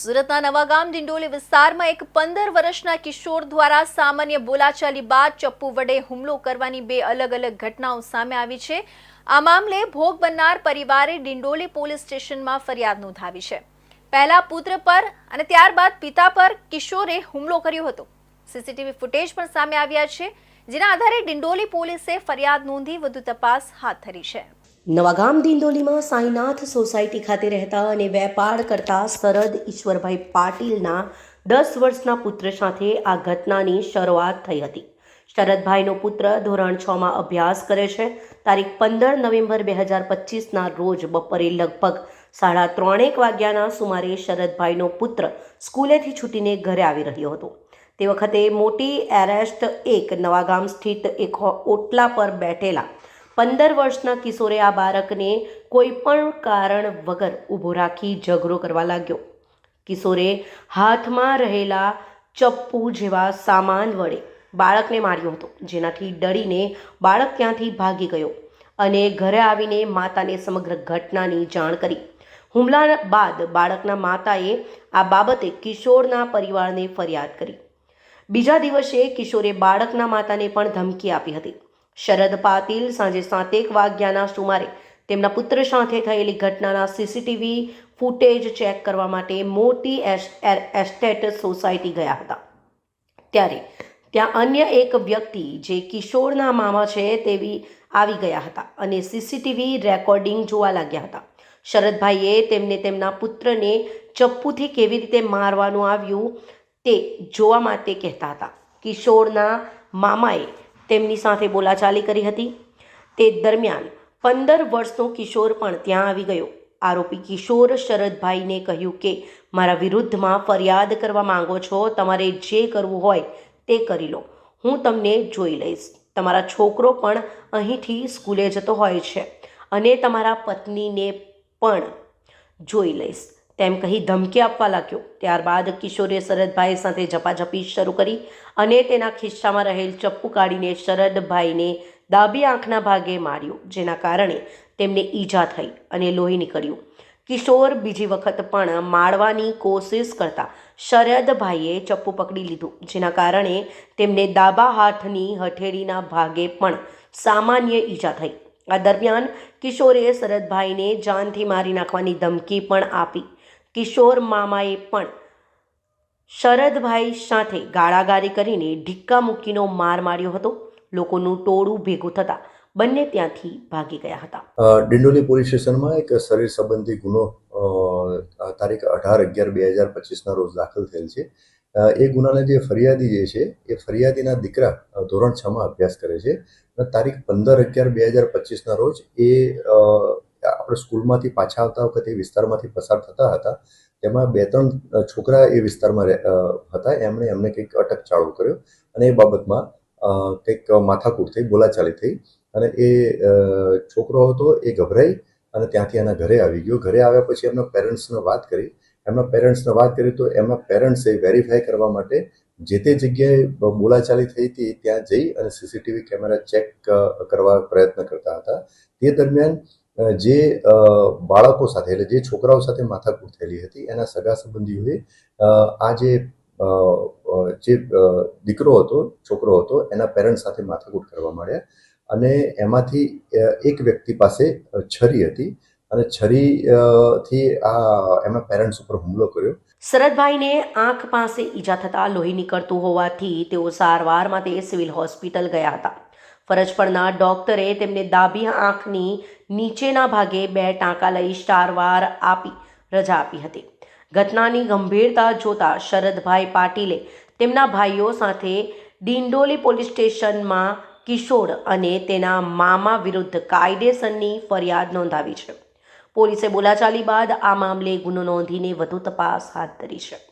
સુરતના નવાગામ ડિંડોલી વિસ્તારમાં એક પંદર વર્ષના કિશોર દ્વારા સામાન્ય બોલાચાલી બાદ ચપ્પુ વડે હુમલો કરવાની બે અલગ અલગ ઘટનાઓ સામે આવી છે. આ મામલે ભોગ બનનાર પરિવારે ડિંડોલી પોલીસ સ્ટેશનમાં ફરિયાદ નોંધાવી છે. પહેલા પુત્ર પર અને ત્યારબાદ પિતા પર કિશોરે હુમલો કર્યો હતો. સીસીટીવી ફૂટેજ પણ સામે આવ્યા છે, જેના આધારે ડિંડોલી પોલીસે ફરિયાદ નોંધી વધુ તપાસ હાથ ધરી છે. નવાગામ દિંડોલીમાં સાંઈનાથ સોસાયટી ખાતે રહેતા અને વેપાર કરતા શરદ ઈશ્વરભાઈ પાટીલના દસ વર્ષના પુત્ર સાથે આ ઘટનાની શરૂઆત થઈ હતી. શરદભાઈનો પુત્ર ધોરણ છમાં અભ્યાસ કરે છે. તારીખ પંદર નવેમ્બર બે હજાર પચીસના રોજ બપોરે લગભગ સાડા ત્રણેક વાગ્યાના સુમારે શરદભાઈનો પુત્ર સ્કૂલેથી છૂટીને ઘરે આવી રહ્યો હતો. તે વખતે મોટી એરેસ્ટ એક નવાગામ સ્થિત એક ઓટલા પર બેઠેલા પંદર વર્ષના કિશોરે આ બાળકને કોઈ પણ કારણ વગર ઊભો રાખી ઝઘડો કરવા લાગ્યો. કિશોરે હાથમાં રહેલા ચપ્પુ જેવા સામાન વડે બાળકને માર્યો હતો, જેનાથી ડરીને બાળક ત્યાંથી ભાગી ગયો અને ઘરે આવીને માતાને સમગ્ર ઘટનાની જાણ કરી. હુમલા બાદ બાળકના માતાએ આ બાબતે કિશોરના પરિવારને ફરિયાદ કરી. બીજા દિવસે કિશોરે બાળકના માતાને પણ ધમકી આપી હતી. શરદ પાટીલ સાંજે સાતેક વાગ્યાના સુમારે તેમના પુત્ર સાથે થયેલી ઘટનાના સીસીટીવી ફૂટેજ ચેક કરવા માટે મોટી એસ્ટેટ સોસાયટી ગયા હતા. ત્યારે ત્યાં અન્ય એક વ્યક્તિ જે કિશોરના મામા છે તેવી આવી ગયા હતા અને સીસીટીવી રેકોર્ડિંગ જોવા લાગ્યા હતા. શરદભાઈએ તેમને તેમના પુત્રને ચપ્પુથી કેવી રીતે મારવાનું આવ્યું તે જોવા માટે કહેતા હતા. કિશોરના મામાએ તેમની સાથે બોલાચાલી કરી હતી. તે દરમિયાન પંદર વર્ષનો કિશોર પણ ત્યાં આવી ગયો. આરોપી કિશોર શરદભાઈને કહ્યું કે, મારા વિરુદ્ધમાં ફરિયાદ કરવા માંગો છો, તમારે જે કરવું હોય તે કરી લો. હું તમને જોઈ લઈશ. તમારા છોકરો પણ અહીંથી સ્કૂલે જતો હોય છે અને તમારા પત્નીને પણ જોઈ લઈશ. તેમ કહી ધમકી આપવા લાગ્યો. ત્યારબાદ કિશોરે શરદભાઈ સાથે ઝપાઝપી શરૂ કરી અને તેના ખિસ્સામાં રહેલ ચપ્પુ કાઢીને શરદભાઈને ડાબી આંખના ભાગે માર્યો, જેના કારણે તેમને ઈજા થઈ અને લોહી નીકળ્યું. કિશોર બીજી વખત પણ મારવાની કોશિશ કરતા શરદભાઈએ ચપ્પુ પકડી લીધું, જેના કારણે તેમને ડાબા હાથની હથેળીના ભાગે પણ સામાન્ય ઈજા થઈ. આ દરમિયાન કિશોરે શરદભાઈને જાનથી મારી નાખવાની ધમકી પણ આપી. કિશોર મામાએ પણ શરદભાઈ સાથે ગાળાગાળી કરીને ઢીક્કા મૂકીનો માર માર્યો હતો. લોકોનું ટોળું ભેગું થતાં બંને ત્યાંથી ભાગી ગયા હતા. ડિંડોલી પોલીસ સ્ટેશનમાં એક શરીર સંબંધી ગુનો તારીખ અઢાર અગિયાર બે હજાર પચીસના રોજ દાખલ થયેલ છે. એ ગુનાના જે ફરિયાદી જે છે, એ ફરિયાદીના દીકરા ધોરણ છમાં અભ્યાસ કરે છે. તારીખ પંદર અગિયાર બે હજાર પચીસના રોજ એ આપણે સ્કૂલમાંથી પાછા આવતા વખતે એ વિસ્તારમાંથી પસાર થતા હતા. તેમાં બે ત્રણ છોકરા એ વિસ્તારમાં હતા. એમણે એમને કંઈક અટક ચાલુ કર્યો અને એ બાબતમાં કંઈક માથાકૂટ થઈ, બોલાચાલી થઈ અને એ છોકરો હતો એ ગભરાઈ અને ત્યાંથી એના ઘરે આવી ગયો. ઘરે આવ્યા પછી એમના પેરેન્ટ્સને વાત કરી. એમના પેરેન્ટ્સને વાત કરી તો એમના પેરેન્ટ્સે વેરીફાઈ કરવા માટે જે તે જગ્યાએ બોલાચાલી થઈ હતી ત્યાં જઈ અને સીસીટીવી કેમેરા ચેક કરવા પ્રયત્ન કરતા હતા. તે દરમિયાન જે બાળકો સાથે એટલે જે છોકરાઓ સાથે માથાકૂટ થયેલી હતી, એના સગા સંબંધીઓએ આ જે જે દીકરો હતો, છોકરો હતો, એના પેરેન્ટ્સ સાથે માથાકૂટ કરવા માંડ્યા. અને એમાંથી એક વ્યક્તિ પાસે છરી હતી. અને છરી થી આ એમના પેરેન્ટ્સ ઉપર હુમલો કર્યો. શરદભાઈને આંખ પાસે ઈજા થતાં લોહી નીકળતું હોવાથી તેઓ સારવાર માટે સિવિલ હોસ્પિટલ ગયા હતા. ફરજ પરના ડોક્ટરે તેમને ડાબી આંખની નીચેના ભાગે બે ટાંકા લઈ સારવાર આપી, રજા આપી હતી. ઘટનાની ગંભીરતા જોતા શરદભાઈ પાટીલે તેમના ભાઈઓ સાથે ડિંડોલી પોલીસ સ્ટેશનમાં કિશોર અને તેના મામા વિરુદ્ધ કાયદેસરની ફરિયાદ નોંધાવી છે. પોલીસે બોલાચાલી બાદ આ મામલે ગુનો નોંધીને વધુ તપાસ હાથ ધરી છે.